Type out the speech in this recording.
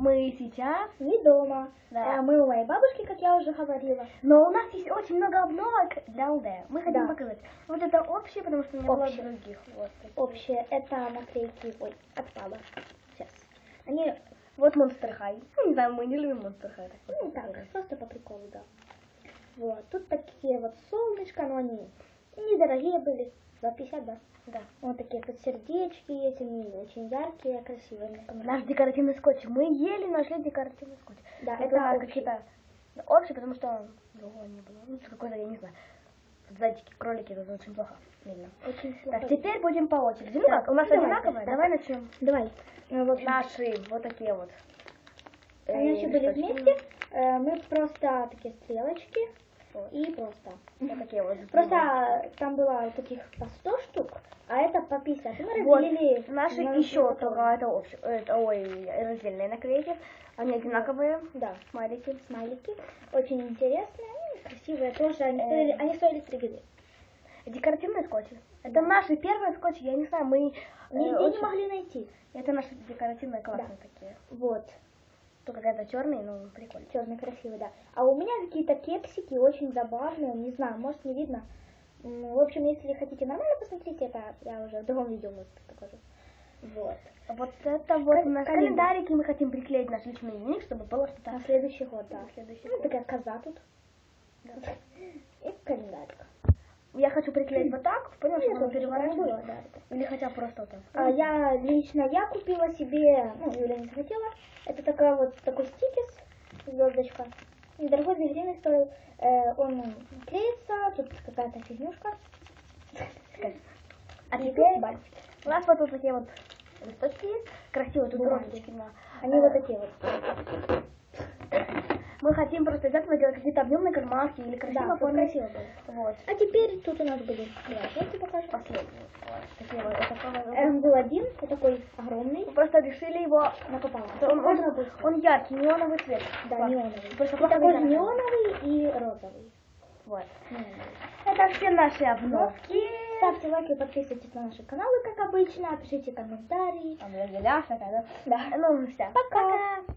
Мы сейчас, Не дома. Да. Э, Мы у моей бабушки, как я уже говорила. но у нас есть очень много обновок для ЛД. Мы хотим Да. показать. Вот это общее, потому что не было Общее. других. Вот. Общее, это наклейки, ой, отпало. Сейчас. Они, Вот Monster High. Ну, не знаю, мы не любим Monster High. так ну так, наверное. просто по приколу, да. Вот, тут такие вот солнышко, но они недорогие были, за 50, да. Да. Вот такие вот сердечки они очень яркие, красивые. мне понравились. Наш декоративный скотч. Мы еле нашли декоративный скотч. Да, это, это какие-то общий, потому что другого не было. Ну, какой-то, я не знаю. Зайчики, кролики, это очень плохо видно. Очень Так, плохо. теперь будем по очереди. Ну Так, как, у нас давай, одинаковые? так. Давай начнем. Давай. Ну, в общем, Наши вот такие вот. э, они еще были вместе. Э, Мы просто такие стрелочки Вот. и просто. Вот такие вот. Просто там было таких по 100 штук, а это по 50. И мы Вот, разделили. наши на еще только это общие, это, ой, раздельные наклейки. Они одинаковые, Да, смайлики. смайлики. Очень интересные, красивые тоже. Они Э. стоили, они стоили 3 гривны. Декоративные скотчи. Это наши первые скотчи, я не знаю, мы... э, Нигде не очень- могли найти. Это наши декоративные классные такие. Вот. Тут какая-то черный, ну, прикольно. Черный красивый, да. А у меня какие-то кексики очень забавные, не знаю, может не видно. М, В общем, если хотите нормально посмотреть, это я уже в другом видео может, покажу. Вот. Вот это вот нас календарь. календарики, мы хотим приклеить наш личный дневник, чтобы было что-то... На следующий год, да. На следующий Ну, год. такая коза тут. И календарик. Я хочу приклеить вот так, понял, Переворачивалось? было, да. Или хотя просто вот так. А я лично я купила себе, ну, Юля не захотела. Это такая вот такой стикер, звездочка. Недорогой 2 гривны стоил. Э, он клеится, тут какая-то фигнюшка. А теперь у нас вот тут такие вот листочки есть, красивые, тут розочки. Они э, вот такие вот. Мы хотим просто из этого делать какие-то объемные кармашки или красиво Да, оформить. красиво было. Вот. А теперь тут у нас были давайте покажу. Последний. Вот. Такие вот. Это был один, вот такой огромный, Мы просто решили его... напополам. Он, он, было. он яркий, неоновый цвет. Да, Класс. неоновый. Просто И такой видно. неоновый и розовый. Вот. Неоновый. Это все наши обновки. Ставьте лайки, подписывайтесь на наши каналы, как обычно, пишите комментарии. Там такая, да? Да. Ну, все. Пока.